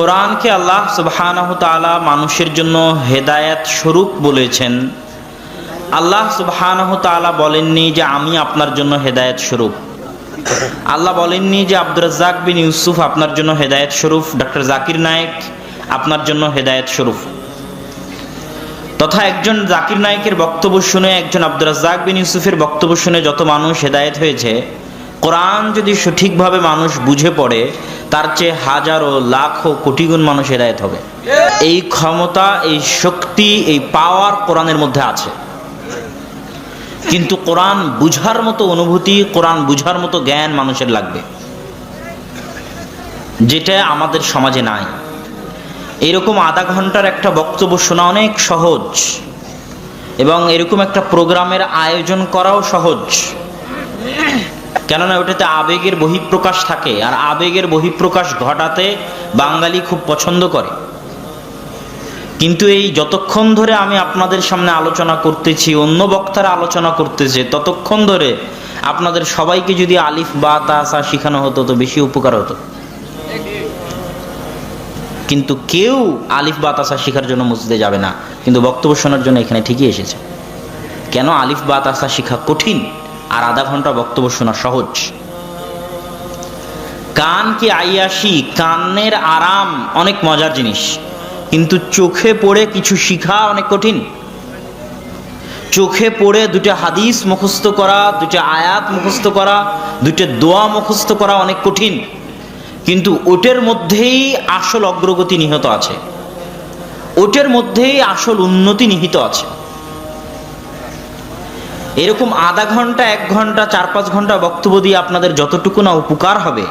কোরআনকে আল্লাহ সুবহানাহু তাআলা মানুষের জন্য হেদায়েত স্বরূপ বলেছেন। আল্লাহ সুবহানাহু তাআলা বলেননি যে আমি আপনার জন্য হেদায়েত স্বরূপ। আল্লাহ বলেননি যে আব্দুর রাজ্জাক বিন ইউসুফ আপনার জন্য হেদায়েত স্বরূপ ডক্টর জাকির নায়েক আপনার জন্য হেদায়েত স্বরূপ। তথা একজন জাকির নায়েকের বক্তব্য শুনে, একজন আব্দুর রাজ্জাক বিন ইউসুফের বক্তব্য শুনে যত মানুষ হেদায়েত হয়েছে, কোরআন যদি সঠিকভাবে মানুষ বুঝে পড়ে তার চেয়ে হাজারো, লাখো কোটি গুণ মানুষ হেদায়েত হবে। এই ক্ষমতা, এই শক্তি, এই পাওয়ার কোরআনের মধ্যে আছে। কিন্তু কোরআন বুঝার মতো অনুভূতি, কোরআন বুঝার মতো জ্ঞান মানুষের লাগবে। যেটা আমাদের সমাজে নাই। এরকম আধা ঘণ্টার একটা বক্তব্য শোনা অনেক সহজ। এবং এরকম একটা প্রোগ্রামের আয়োজন করাও সহজ। কেননা ওটাতে আবেগের বহিঃপ্রকাশ থাকে, আর আবেগের বহিঃপ্রকাশ ঘটাতে বাঙালি খুব পছন্দ করে। কিন্তু এই যতক্ষণ ধরে আমি আপনাদের সামনে আলোচনা করতেছি, অন্য বক্তারা আলোচনা করতেছে, ততক্ষণ ধরে আপনাদের সবাইকে যদি আলিফ, বা তাসা শেখানো হতো তো বেশি উপকার হতো। কিন্তু কেউ আলিফ, বা তাসা শেখার জন্য মসজিদে যাবে না। কিন্তু বক্তব্য শোনার জন্য এখানে ঠিকই এসেছে। কেন আলিফ, বা তাসা শেখা কঠিন? আর আধা ঘণ্টা বক্তব্য শোনা সহজ। কান কি আইয়াসি? কানের আরাম অনেক মজার জিনিস। কিন্তু চোখে পড়ে কিছু শিখা অনেক কঠিন। চোখে পড়ে দুটো হাদিস মুখস্থ করা দুটো আয়াত মুখস্থ করা দুটো দোয়া মুখস্থ করা অনেক কঠিন। কিন্তু ওটের মধ্যেই আসল অগ্রগতি নিহত আছে। ওটের মধ্যেই আসল উন্নতি নিহিত আছে। এরকম আধা ঘণ্টা, এক ঘণ্টা, চার পাঁচ ঘণ্টা বক্তব্য দিয়ে আপনাদের যতটুকু না উপকার হবে,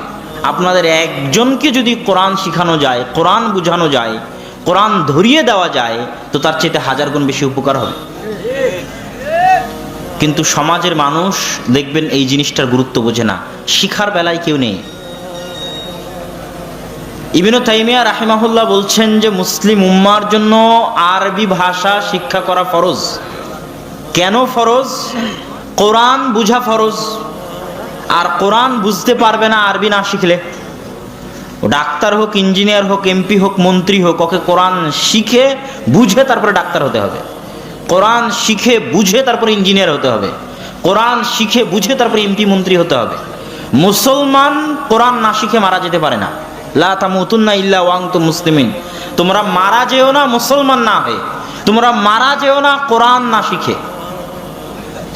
আপনাদের একজনকে যদি কোরআন শিখানো যায়, কোরআন বুঝানো যায়, কোরআন ধরিয়ে দেওয়া যায়, তো তার চেয়ে হাজার গুণ বেশি উপকার হবে। কিন্তু সমাজের মানুষ দেখবেন এই জিনিসটার গুরুত্ব বোঝে না। শিখার বেলায় কেউ নেই। ইবিনু তাইমিয়া রাহিমাহুল্লাহ বলছেন যে, মুসলিম উম্মার জন্য আরবি ভাষা শিক্ষা করা ফরজ। কেন ফরজ? কোরআন বুঝা ফরজ। আর কোরআন বুঝতে পারবে না আরবি না শিখলে। ডাক্তার হোক, ইঞ্জিনিয়ার হোক, এমপি হোক, মন্ত্রী হোক, ওকে কোরআন শিখে বুঝে তারপরে ডাক্তার হতে হবে। কোরআন শিখে বুঝে তারপরে ইঞ্জিনিয়ার হতে হবে। কোরআন শিখে বুঝে তারপরে এমপি, মন্ত্রী হতে হবে। মুসলমান কোরআন না শিখে মারা যেতে পারে না। লা তামুতুন্না ইল্লা ওয়াংতু মুসলিমিন। তোমরা মারা যেও না মুসলমান না হয়ে। তোমরা মারা যেও না কোরআন না শিখে।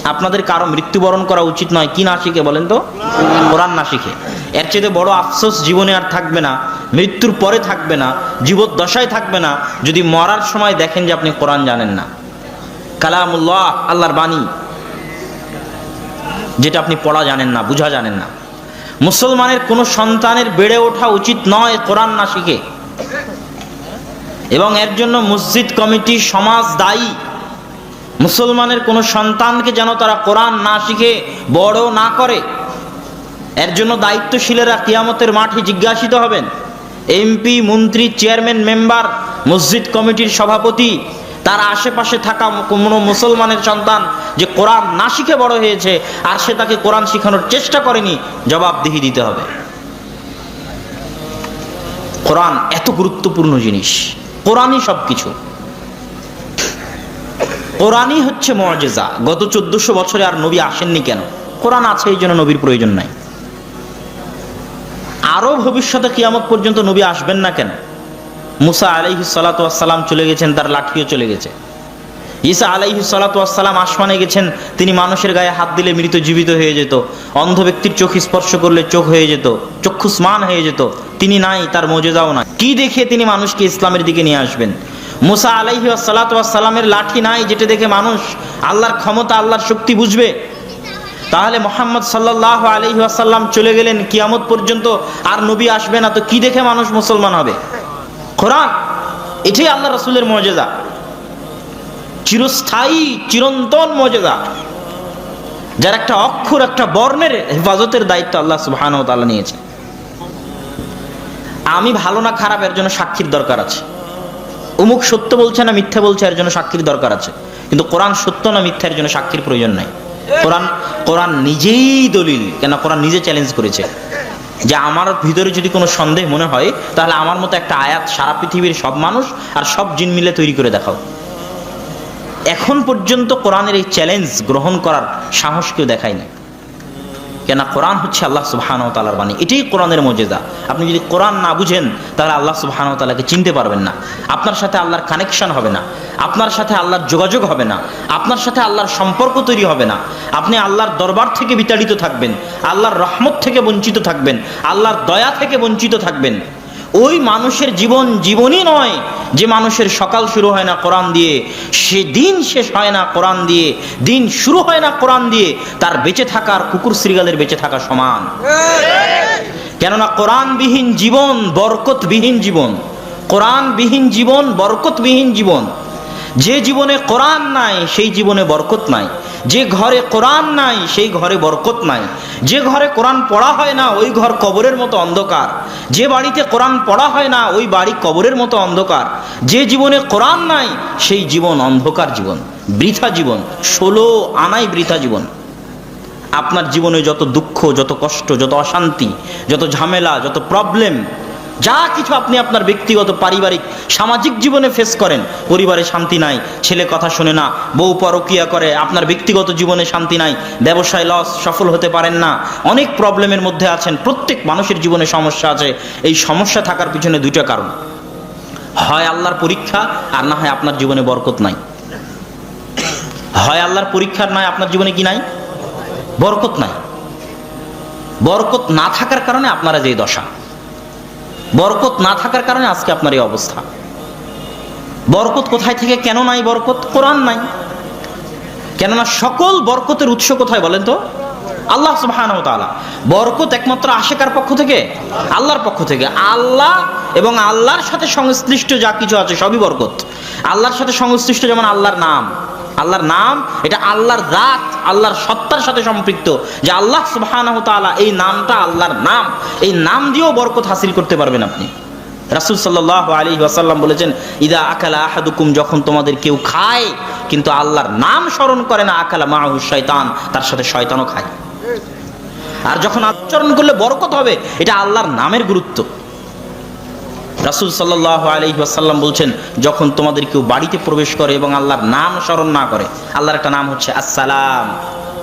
আপনাদের কারও মৃত্যুবরণ করা উচিত নয়। কি না শিখে বলেন তো? কোরআন না শিখে। এর চেয়ে বড় আফসোস জীবনে আর থাকবে না, মৃত্যুর পরে থাকবে না, জীবদ্দশায় থাকবে না, যদি মরার সময় দেখেন যে আপনি কোরআন জানেন না। কালামুল্লাহ, আল্লাহর বাণী, যেটা আপনি পড়া জানেন না, বুঝা জানেন না। মুসলমানের কোনো সন্তানের বেড়ে ওঠা উচিত নয় কোরআন না শিখে। এবং এর জন্য মসজিদ কমিটি সমাজ দায়ী। মুসলমানের কোনো সন্তানকে যেন তারা কোরআন না শিখে বড় না করে, এর জন্য দায়িত্বশীলেরা কিয়ামতের মাঠে জিজ্ঞাসিত হবেন। এমপি মন্ত্রী, চেয়ারম্যান, মেম্বার, মসজিদ কমিটির সভাপতি, তার আশেপাশে থাকা কোনো মুসলমানের সন্তান যে কোরআন না শিখে বড় হয়েছে আর সে তাকে কোরআন শেখানোর চেষ্টা করেনি, জবাবদিহি দিতে হবে। কোরআন এত গুরুত্বপূর্ণ জিনিস। কোরআনই সব কিছু কোরআনই হচ্ছে মর্যাদা। গত চোদ্দশো বছরে আর নবী আসেননি কেন? কোরআন আছে, এই জন্য নবীর প্রয়োজন নাই। আরও ভবিষ্যতে কিয়ামত পর্যন্ত নবী আসবেন না কেন? মুসা আলাইহি সালাতাম চলে গেছেন, তার লাঠিও চলে গেছে। ঈসা আলাইহি সালাতাম আসমানে গেছেন, তিনি মানুষের গায়ে হাত দিলে মৃত জীবিত হয়ে যেত। অন্ধ ব্যক্তির চোখ স্পর্শ করলে চোখ হয়ে যেত, চক্ষুস্মান হয়ে যেত। তিনি নাই, তার মজেদাও নাই। কি দেখে তিনি মানুষকে ইসলামের দিকে নিয়ে আসবেন? মুসা আলাইহি সালাতামের লাঠি নাই যেটা দেখে মানুষ আল্লাহর ক্ষমতা, আল্লাহর শক্তি বুঝবে। তাহলে মোহাম্মদ সাল্লাহ আলহি আসাল্লাম চলে গেলেন কিয়ামত পর্যন্ত আর নবী আসবে না, তো কি দেখে মানুষ মুসলমান হবে? কোরআন, এটাই আল্লাহ রসুলের মর্যাদা। চিরস্থায়ী, চিরন্তন মর্যাদা। যার একটা অক্ষর, একটা বর্ণের হেফাজতের দায়িত্ব আল্লাহ সুবাহান নিয়েছে আমি ভালো না খারাপ, এর জন্য সাক্ষীর দরকার আছে। অমুক সত্য বলছে না মিথ্যা বলছে, এর জন্য সাক্ষীর দরকার আছে। কিন্তু কোরআন সত্য না মিথ্যার জন্য সাক্ষীর প্রয়োজন নাই। কোরআন কোরআন নিজেই দলিল কেন কোরআন নিজে চ্যালেঞ্জ করেছে। যে আমার ভিতরে যদি কোনো সন্দেহ মনে হয়, তাহলে আমার মতো একটা আয়াত সারা পৃথিবীর সব মানুষ আর সব জিন মিলে তৈরি করে দেখাও। এখন পর্যন্ত কোরআনের এই চ্যালেঞ্জ গ্রহণ করার সাহস কেউ দেখায় কেন কোরআন হচ্ছে আল্লাহ সুবাহানাও তালার বাণী। এটাই কোরআনের মজেদা আপনি যদি কোরআন না বুঝেন, তাহলে আল্লাহ সুবাহানাও তালাকে চিনতে পারবেন না। আপনার সাথে আল্লাহর কানেকশন হবে না। আপনার সাথে আল্লাহর যোগাযোগ হবে না। আপনার সাথে আল্লাহর সম্পর্ক তৈরি হবে না। আপনি আল্লাহর দরবার থেকে বিতাড়িত থাকবেন। আল্লাহর রহমত থেকে বঞ্চিত থাকবেন। আল্লাহর দয়া থেকে বঞ্চিত থাকবেন। ওই মানুষের জীবন জীবনই নয় যে মানুষের সকাল শুরু হয় না কোরআন দিয়ে, সে দিন শেষ হয় না কোরআন দিয়ে, দিন শুরু হয় না কোরআন দিয়ে, তার বেঁচে থাকার কুকুর শ্রীগালের বেঁচে থাকা সমান। কেননা কোরআনবিহীন জীবন বরকতবিহীন জীবন। কোরআনবিহীন জীবন বরকতবিহীন জীবন। যে জীবনে কোরআন নাই, সেই জীবনে বরকত নাই। যে ঘরে কোরআন নাই, সেই ঘরে বরকত নাই। যে ঘরে কোরআন পড়া হয় না, ওই ঘর কবরের মতো অন্ধকার। যে বাড়িতে কোরআন পড়া হয় না, ওই বাড়ি কবরের মতো অন্ধকার। যে জীবনে কোরআন নাই, সেই জীবন অন্ধকার জীবন। বৃথা জীবন, ষোলো আনাই বৃথা জীবন। আপনার জীবনে যত দুঃখ, যত কষ্ট, যত অশান্তি, যত ঝামেলা, যত প্রবলেম যা কিছু আপনি আপনার ব্যক্তিগত, পারিবারিক, সামাজিক জীবনে ফেস করেন, পরিবারে শান্তি নাই, ছেলে কথা শোনে না, বউ পরকিয়া করে, আপনার ব্যক্তিগত জীবনে শান্তি নাই, ব্যবসায় লস সফল হতে পারেন না, অনেক প্রবলেমের মধ্যে আছেন, প্রত্যেক মানুষের জীবনে সমস্যা আছে, এই সমস্যা থাকার পিছনে দুইটা কারণ। হয় আল্লাহর পরীক্ষা, আর না হয় আপনার জীবনে বরকত নাই। হয় আল্লাহর পরীক্ষার নয় আপনার জীবনে কি নাই? বরকত নাই। বরকত না থাকার কারণে আপনারা যে দশা। বরকত না থাকার কারণে আজকে আপনার এই অবস্থা। বরকত কোথায় থেকে, কেন নাই বরকত? কোরআন নাই। কেননা সকল বরকতের উৎস কোথায় বলেন তো? আল্লাহ সুবহানাহু ওয়া তাআলা। বরকত একমাত্র আশেকার পক্ষ থেকে? আল্লাহর পক্ষ থেকে। আল্লাহ এবং আল্লাহর সাথে সংশ্লিষ্ট যা কিছু আছে, সবই বরকত। আল্লাহর সাথে সংশ্লিষ্ট যেমন আল্লাহর নাম। আল্লাহর নাম, এটা আল্লাহর রাত আল্লাহর সত্তার সাথে সম্পৃক্ত। যে আল্লাহ সুবহানাহু এই নামটা আল্লাহর নাম, এই নাম দিয়েও বরকত হাসিল করতে পারবেন আপনি। রাসূল সাল্লাল্লাহু আলাইহি ওয়াসাল্লাম বলেছেন, ইদা আকালা আহাদুকুম, যখন তোমাদের কেউ খায়, কিন্তু আল্লাহর নাম স্মরণ করে না, আকালা মাহু শয়তান, তার সাথে শয়তানও খায়। আর যখন আচরণ করলে বরকত হবে, এটা আল্লাহর নামের গুরুত্ব। রাসুল সাল্লাহ আলি আসাল্লাম বলছেন, যখন তোমাদের কেউ বাড়িতে প্রবেশ করে এবং আল্লাহর নাম স্মরণ না করে, আল্লাহর একটা নাম হচ্ছে আসসালাম।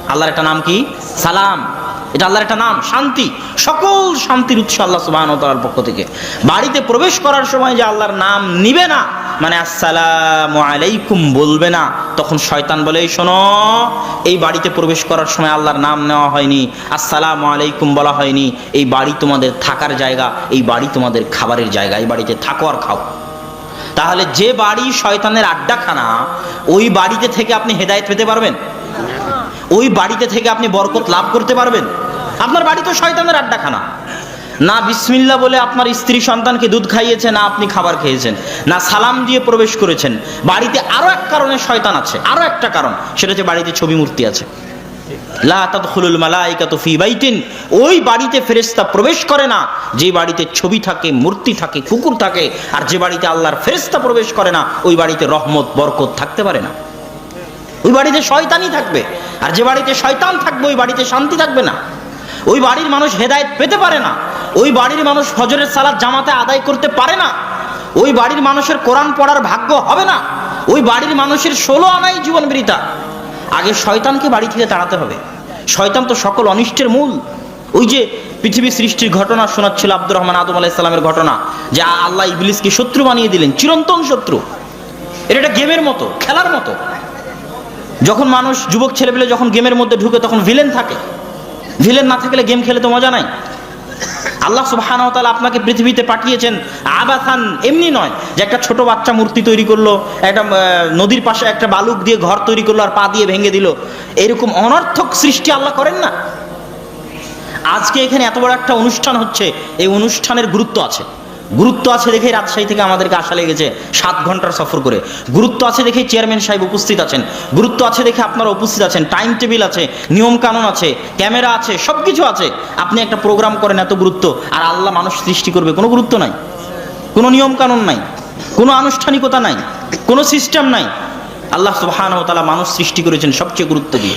আল্লাহর একটা নাম কি? সালাম। এটা আল্লাহর একটা নাম, শান্তি। সকল শান্তির উৎস আল্লাহ সুবাহ তালার পক্ষ থেকে। বাড়িতে প্রবেশ করার সময় যে আল্লাহর নাম নিবে না মানে আসসালামু আলাইকুম বলবে না, তখন শয়তান বলে, এই শোনো, এই বাড়িতে প্রবেশ করার সময় আল্লাহর নাম নেওয়া হয়নি, আসসালামু আলাইকুম বলা হয়নি, এই বাড়ি তোমাদের থাকার জায়গা, এই বাড়ি তোমাদের খাবারের জায়গা, এই বাড়িতে থাকো আর খাও। তাহলে যে বাড়ি শয়তানের আড্ডাখানা, ওই বাড়িতে থেকে আপনি হেদায়েত পেতে পারবেন? ওই বাড়িতে থেকে আপনি বরকত লাভ করতে পারবেন? আপনার বাড়ি তো শয়তানের আড্ডাখানা। না বিসমিল্লা বলে আপনার স্ত্রী সন্তানকে দুধ খাইয়েছে, না আপনি খাবার খেয়েছেন, না সালাম দিয়ে প্রবেশ করেছেন। বাড়িতে আরও এক কারণে শয়তান আছে আরও একটা কারণ, সেটা হচ্ছে বাড়িতে ছবি মূর্তি আছে। ওই বাড়িতে ফেরেশতা প্রবেশ করে না, যে বাড়িতে ছবি থাকে, মূর্তি থাকে, কুকুর থাকে, আর যে বাড়িতে আল্লাহর ফেরেশতা প্রবেশ করে না, ওই বাড়িতে রহমত, বরকত থাকতে পারে না। ওই বাড়িতে শয়তানই থাকবে। আর যে বাড়িতে শয়তান থাকবে, ওই বাড়িতে শান্তি থাকবে না। ওই বাড়ির মানুষ হেদায়েত পেতে পারে না। ওই বাড়ির মানুষ ফজরের সালাদ জামাতে আদায় করতে পারে না। ওই বাড়ির মানুষের কোরআন পড়ার ভাগ্য হবে না। ওই বাড়ির মানুষের ষোলো আনাই জীবন বৃতা আগে শয়তানকে বাড়ি থেকে তাড়াতে হবে। শয়তান তো সকল অনিষ্টের মূল। ওই যে পৃথিবী সৃষ্টির ঘটনা শোনাচ্ছিল আব্দুর রহমান আদম আলাইসাল্লামের ঘটনা, যে আল্লাহ ইবলিসকে শত্রু বানিয়ে দিলেন, চিরন্তন শত্রু। এটা একটা গেমের মতো, খেলার মতো। যখন মানুষ যুবক ছেলেপেলে যখন গেমের মধ্যে ঢুকে তখন ভিলেন থাকে। ভিলেন না থাকলে গেম খেলে তো মজা নাই। আল্লাহ তাআলা আপনাকে পৃথিবীতে পাঠিয়েছেন আবাথান এমনি নয় যে একটা ছোট বাচ্চা মূর্তি তৈরি করল, একটা নদীর পাশে একটা বালুক দিয়ে ঘর তৈরি করল আর পা দিয়ে ভেঙে দিল। এরকম অনর্থক সৃষ্টি আল্লাহ করেন না। আজকে এখানে এত বড় একটা অনুষ্ঠান হচ্ছে, এই অনুষ্ঠানের গুরুত্ব আছে। গুরুত্ব আছে দেখেই রাজশাহী থেকে আমাদেরকে আসা লেগেছে সাত ঘণ্টার সফর করে। গুরুত্ব আছে দেখে চেয়ারম্যান সাহেব উপস্থিত আছেন। গুরুত্ব আছে দেখে আপনারা উপস্থিত আছেন। টাইম টেবিল আছে নিয়ম কানুন আছে, ক্যামেরা আছে সব কিছু আছে। আপনি একটা প্রোগ্রাম করেন এত গুরুত্ব, আর আল্লাহ মানুষ সৃষ্টি করবে, কোনো গুরুত্ব নাই। কোনো নিয়ম কানুন নাই, কোনো আনুষ্ঠানিকতা নাই, কোনো সিস্টেম নাই। আল্লাহ সুবহানাহু ওয়া তাআলা মানুষ সৃষ্টি করেছেন সবচেয়ে গুরুত্ব দিয়ে।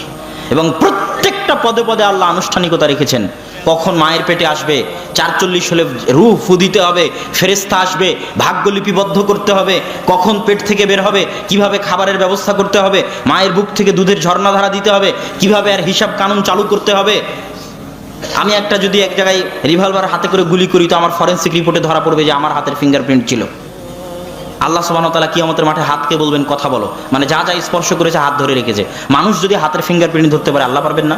এবং প্রত্যেকটা প্রত্যেকটা পদে পদে আল্লাহ আনুষ্ঠানিকতা রেখেছেন। কখন মায়ের পেটে আসবে, চারচল্লিশ হলে রু ফু দিতে হবে ফেরেস্তা আসবে, ভাগ্য লিপিবদ্ধ করতে হবে, কখন পেট থেকে বের হবে, কীভাবে খাবারের ব্যবস্থা করতে হবে, মায়ের বুক থেকে দুধের ঝর্ণাধারা দিতে হবে, কীভাবে আর হিসাব কানুন চালু করতে হবে। আমি একটা যদি এক জায়গায় রিভলভার হাতে করে গুলি করি, তো আমার ফরেন্সিক রিপোর্টে ধরা পড়বে যে আমার হাতের ফিঙ্গারপ্রিন্ট ছিল। আল্লাহ সুবাহ তালা কিয়ামতের মাঠে হাতকে বলবেন, কথা বলো। মানে যা যা স্পর্শ করেছে, হাত ধরে রেখেছে। মানুষ যদি হাতের ফিঙ্গারপ্রিন্ট ধরতে পারে, আল্লাহ পারবেন না?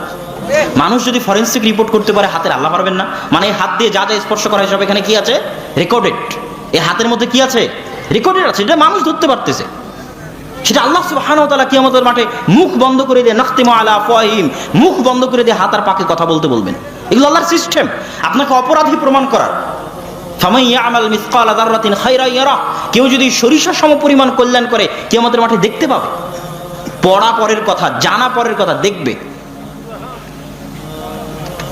মানুষ যদি ফরেন্সিক রিপোর্ট করতে পারে, হাতের আল্লাহ পারবেন না? মানে এই হাত দিয়ে যা যা স্পর্শ করা সব এখানে কি আছে? রেকর্ডেড এই হাতের মধ্যে কি আছে? রেকর্ডেড আছে। এটা মানুষ ধরতে পারতেছে। সেটা আল্লাহ তাআলা কিয়ামতের মাঠে মুখ বন্ধ করে দিয়ে, নাখতিমু আলা আফওয়াহিম মুখ বন্ধ করে দিয়ে হাত আর পাকে কথা বলতে বলবেন। এগুলো আল্লাহর সিস্টেম আপনাকে অপরাধী প্রমাণ করার। ইয়ামাল মিসকালা যাররাতিন খায়রা ইয়ারা, কেউ যদি সরিষা সম পরিমাণ কল্যাণ করে, কিয়ামতের মাঠে দেখতে পাবে। পড়া পরের কথা, জানা পরের কথা দেখবে।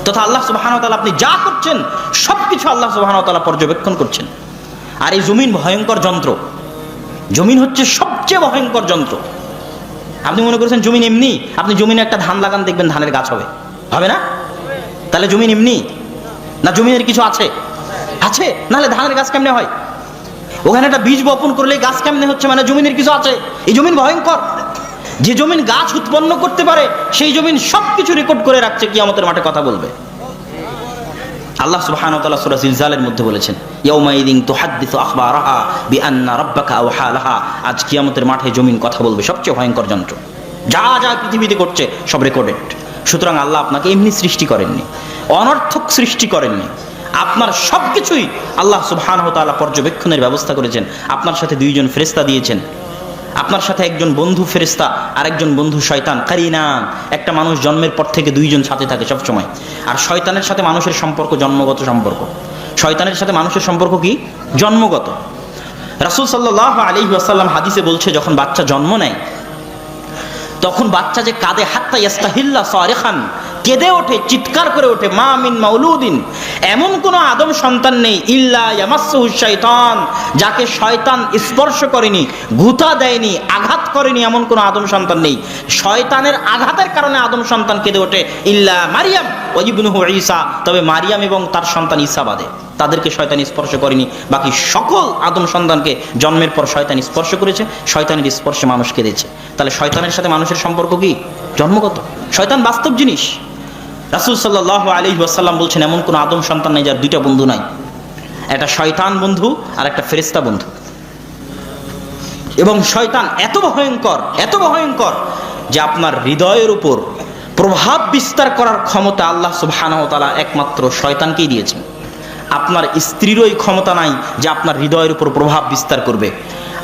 তথা আল্লাহ সুবহানাহু ওয়া আপনি যা করছেন, সবকিছু আল্লাহ সুবহানাহু ওয়া তাআলা পর্যবেক্ষণ করছেন। আর এই জমিন ভয়ঙ্কর যন্ত্র, জমিন হচ্ছে সবচেয়ে ভয়ঙ্কর যন্ত্র। আপনি মনে করছেন জমিন এমনি? আপনি জমিনে একটা ধান লাগান, দেখবেন ধানের গাছ হবে। হবে না? তাহলে জমিন এমনি? না জমিনের কিছু আছে? আছে? নাহলে ধানের গাছ কেমনে হয়? ওখানে একটা বীজ বপন করলে গাছ কেমনে হচ্ছে? মানে জমিনের কিছু আছে। এই জমিন ভয়ঙ্কর। যে জমিন গাছ উৎপন্ন করতে পারে, সেই জমিন সব কিছু রেকর্ড করে রাখছে, কিয়ামতের মাঠে কথা বলবে। আল্লাহ সুবহানাহু ওয়া তাআলা সূরা জিলজালের মধ্যে বলেছেন ইয়াউমাইদিন তুহাদ্দিসু আখবারাহা বিআন্না রাব্বাকা আওহা লাহা। আজ কিয়ামতের মাঠে জমিন কথা বলবে, সবচেয়ে ভয়ঙ্কর যন্ত্র। যা যা পৃথিবীতে করছে সব রেকর্ডেড সুতরাং আল্লাহ আপনাকে এমনি সৃষ্টি করেননি, অনর্থক সৃষ্টি করেননি। আপনার সব কিছুই আল্লাহ সুবহানাহু তাআলা পর্যবেক্ষণের ব্যবস্থা করেছেন। আপনার সাথে দুইজন ফেরেশতা দিয়েছেন। আপনার সাথে একজন বন্ধু ফেরেস্তা আর একজন বন্ধু শয়তান। কারিনা, একটা মানুষ জন্মের পর থেকে দুইজন সাথে থাকে সব সময় আর শয়তানের সাথে মানুষের সম্পর্ক জন্মগত সম্পর্ক। শয়তানের সাথে মানুষের সম্পর্ক কি? জন্মগত। রাসূল সাল্লাহ আলী আসাল্লাম হাদিসে বলছে, যখন বাচ্চা জন্ম নেয় তখন বাচ্চা যে কাঁদে, হাত্তা ইয়াস্তাহিল্লা সারেখান। কেঁদে ওঠে, চিৎকার করে ওঠে, মা মিন মাউলুদিন। এমন কোন আদম সন্তান নেই, ইল্লা ইয়ামাসসুহু শাইতান, যাকে শয়তান স্পর্শ করেনি, গুতা দেয়নি, আঘাত করেনি এমন কোন আদম সন্তান নেই। শয়তানের আঘাতের কারণে আদম সন্তান কেঁদে ওঠে, ইল্লা মারিয়াম ওয়াজিবনুহু ঈসা। তবে মারিয়াম এবং তার সন্তান ঈসা বাদে। তাদেরকে শয়তান স্পর্শ করেনি। বাকি সকল আদম সন্তানকে জন্মের পর শয়তান স্পর্শ করেছে, শয়তানের স্পর্শে মানুষ কেঁদেছে। তাহলে শয়তানের সাথে মানুষের সম্পর্ক কি? জন্মগত। শয়তান বাস্তব জিনিস। রাসুল সাল্লাহ আলী ওয়াসাল্লাম বলছেন, এমন কোনো আদম সন্তান নেই যার দুইটা বন্ধু নাই। একটা শয়তান বন্ধু আর একটা ফেরিস্তা বন্ধু। এবং শয়তান এত ভয়ঙ্কর এত ভয়ঙ্কর যে আপনার হৃদয়ের উপর প্রভাব বিস্তার করার ক্ষমতা আল্লাহ ওয়া একমাত্র শয়তানকেই দিয়েছেন। আপনার স্ত্রীরও এই ক্ষমতা নাই যে আপনার হৃদয়ের উপর প্রভাব বিস্তার করবে।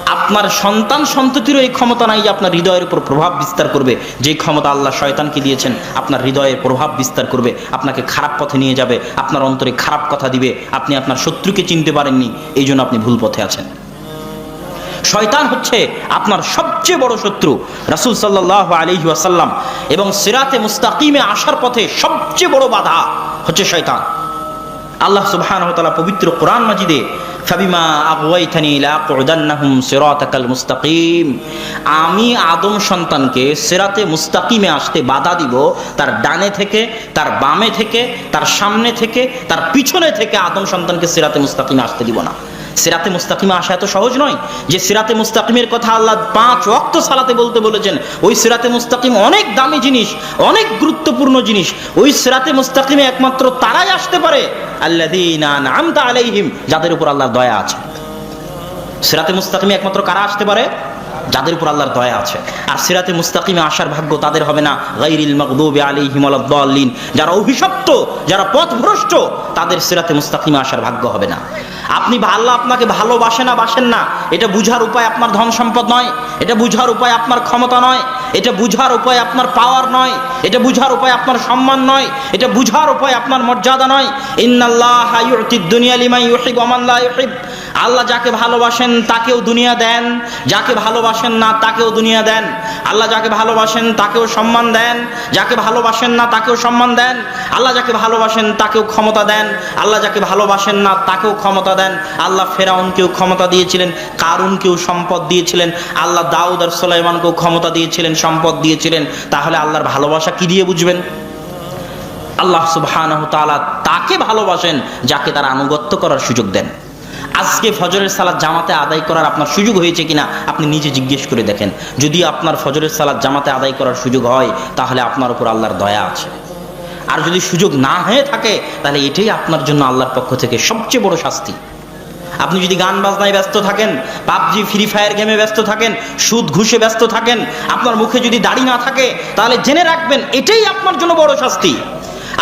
আপনার সন্তান সন্ততিরও এই ক্ষমতা নাই যে আপনার হৃদয়ের উপর প্রভাব বিস্তার করবে। যে ক্ষমতা আল্লাহ শয়তানকে দিয়েছেন, আপনার হৃদয়ের প্রভাব বিস্তার করবে, আপনাকে খারাপ পথে নিয়ে যাবে, আপনার অন্তরে খারাপ কথা দিবে, আপনি আপনার শত্রুকে চিনতে পারেননি এই জন্য আপনি ভুল পথে আছেন। শয়তান হচ্ছে আপনার সবচেয়ে বড় শত্রু, রাসুল সাল্লাহ আলহি আসাল্লাম এবং সিরাতে মুস্তাকিমে আসার পথে সবচেয়ে বড় বাধা হচ্ছে শয়তান। আল্লাহ সুবহানাহু ওয়া তাআলা পবিত্র কোরআন মাজিদে, ফাবিমা আগওয়াইতানি লাকুদান্নাহুম সিরাতাকাল মুস্তাকিম, আমি আদম সন্তানকে সিরাতে মুস্তাকিমে আসতে বাধা দিব, তার ডানে থেকে, তার বামে থেকে, তার সামনে থেকে, তার পিছনে থেকে আদম সন্তানকে সিরাতে মুস্তাকিমে আসতে দিব না। সিরাতে মুস্তাকিমে আসা এত সহজ নয় যে সিরাতে মুস্তাকিমের কথা আল্লাহ পাঁচ ওয়াক্ত সালাতে বলতে বলেছেন। ওই সিরাতে মুস্তাকিম অনেক দামি জিনিস, অনেক গুরুত্বপূর্ণ জিনিস। ওই সিরাতে মুস্তাকিমে একমাত্র তারাই আসতে পারে। নামতা আলাইহিম, যাদের উপর আল্লাহর দয়া আছে। সিরাতে মুস্তাকিমে একমাত্র কারা আসতে পারে? যাদের উপর আল্লাহর দয়া আছে। আর সিরাতে মুস্তাকিমে আসার ভাগ্য তাদের হবে না। গাইরিল মাগদুবি আলাইহিম ওয়ালাদ-দাল্লিন যারা অভিশপ্ত, যারা পথভ্রষ্ট, তাদের সিরাতে মুস্তাকিমে আসার ভাগ্য হবে না। আপনি আল্লাহ আপনাকে ভালোবাসে না, বাসেন না। এটা বুঝার উপায় আপনার ধন সম্পদ নয়। এটা বুঝার উপায় আপনার ক্ষমতা নয়। এটা বুঝার উপায় আপনার পাওয়ার নয়। এটা বুঝার উপায় আপনার সম্মান নয়। এটা বুঝার উপায় আপনার মর্যাদা নয়। ইন্নাল্লাহ দুনিয়া লিমান ইউহিব লা ইউহিব। আল্লাহ যাকে ভালোবাসেন তাকেও দুনিয়া দেন। যাকে ভালোবাসেন না তাকেও দুনিয়া দেন। আল্লাহ যাকে ভালোবাসেন তাকেও সম্মান দেন। যাকে ভালোবাসেন না তাকেও সম্মান দেন। আল্লাহ যাকে ভালোবাসেন তাকেও ক্ষমতা দেন। আল্লাহ যাকে ভালোবাসেন না তাকেও ক্ষমতা দেন। আল্লাহ ফেরাউনকেও ক্ষমতা দিয়েছিলেন, কারুনকেও সম্পদ দিয়েছিলেন। আল্লাহ দাউদ আর সুলাইমানকেও ক্ষমতা দিয়েছিলেন, সম্পদ দিয়েছিলেন। তাহলে আল্লাহর ভালোবাসা কি দিয়ে বুঝবেন? আল্লাহ তাআলা তাকে ভালোবাসেন যাকে তার আনুগত্য করার সুযোগ দেন। আজকে ফজরের সালাদ জামাতে আদায় করার আপনার সুযোগ হয়েছে কিনা আপনি নিজে জিজ্ঞেস করে দেখেন। যদি আপনার ফজরের সালাদ জামাতে আদায় করার সুযোগ হয়, তাহলে আপনার উপর আল্লাহর দয়া আছে। আর যদি সুযোগ না হয়ে থাকে, তাহলে এটাই আপনার জন্য আল্লাহর পক্ষ থেকে সবচেয়ে বড় শাস্তি। আপনি যদি গান বাজনায় ব্যস্ত থাকেন, পাবজি, ফ্রি ফায়ার গেমে ব্যস্ত থাকেন, সুদ ঘুষে ব্যস্ত থাকেন, আপনার মুখে যদি দাড়ি না থাকে, তাহলে জেনে রাখবেন, এটাই আপনার জন্য বড় শাস্তি।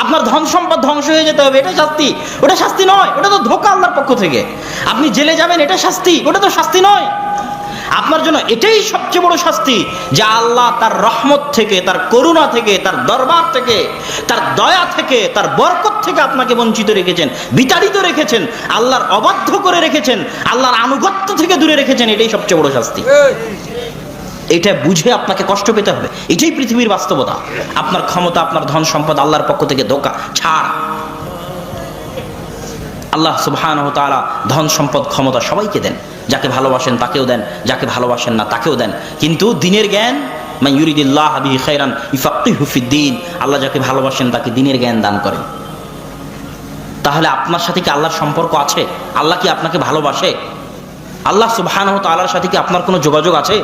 আপনার ধন সম্পদ ধ্বংস হয়ে যেতে হবে, এটা শাস্তি। ওটা শাস্তি নয়, ওটা তো ধোকা আল্লাহর পক্ষ থেকে। আপনি জেলে যাবেন, এটা শাস্তি, ওটা তো শাস্তি নয়। আপনার জন্য এটাই সবচেয়ে বড় শাস্তি, যে আল্লাহ তার রহমত থেকে, তার করুণা থেকে, তার দরবার থেকে, তার দয়া থেকে, তার বরকত থেকে আপনাকে বঞ্চিত রেখেছেন, বিতাড়িত রেখেছেন, আল্লাহর অবাধ্য করে রেখেছেন, আল্লাহর আনুগত্য থেকে দূরে রেখেছেন, এটাই সবচেয়ে বড় শাস্তি। এটা বুঝে আপনাকে কষ্ট পেতে হবে। এটাই পৃথিবীর বাস্তবতা। আপনার ক্ষমতা, আপনার ধন সম্পদ আল্লাহর পক্ষ থেকে ধোকা, ছাড়। আল্লাহ সুবহানাহু তাআলা ধন সম্পদ, ক্ষমতা সবাইকে দেন। যাকে ভালোবাসেন তাকেও দেন, যাকে ভালোবাসেন না তাকেও দেন। কিন্তু দিনের জ্ঞান, মান ইউরিদিল্লাহ বিহি খাইরান ইফাক্কিহু ফিদ্দিন আল্লাহ যাকে ভালোবাসেন তাকে দিনের জ্ঞান দান করেন। তাহলে আপনার সাথে কি আল্লাহর সম্পর্ক আছে? আল্লাহ কি আপনাকে ভালোবাসে? আল্লাহ সুবহানাহু তাআলার সাথে কি আপনার কোনো যোগাযোগ আছে?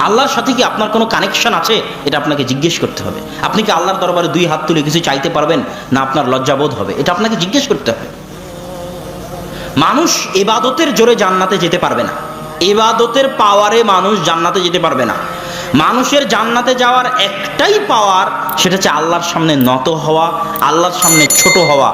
আল্লাহর সাথে কি আপনার কোনো কানেকশন আছে? এটা আপনাকে জিজ্ঞেস করতে হবে। আপনি কি আল্লাহর দরবারে দুই হাত তুলে কিছু চাইতে পারবেন? না, আপনার লজ্জাবোধ হবে। এটা আপনাকে জিজ্ঞেস করতে হবে। মানুষ এবাদতের জোরে জান্নাতে যেতে পারবে না। এবাদতের পাওয়ারে মানুষ জান্নাতে যেতে পারবে না। মানুষের জান্নাতে যাওয়ার একটাই পাওয়ার, সেটা হচ্ছে আল্লাহর সামনে নত হওয়া, আল্লাহর সামনে ছোট হওয়া।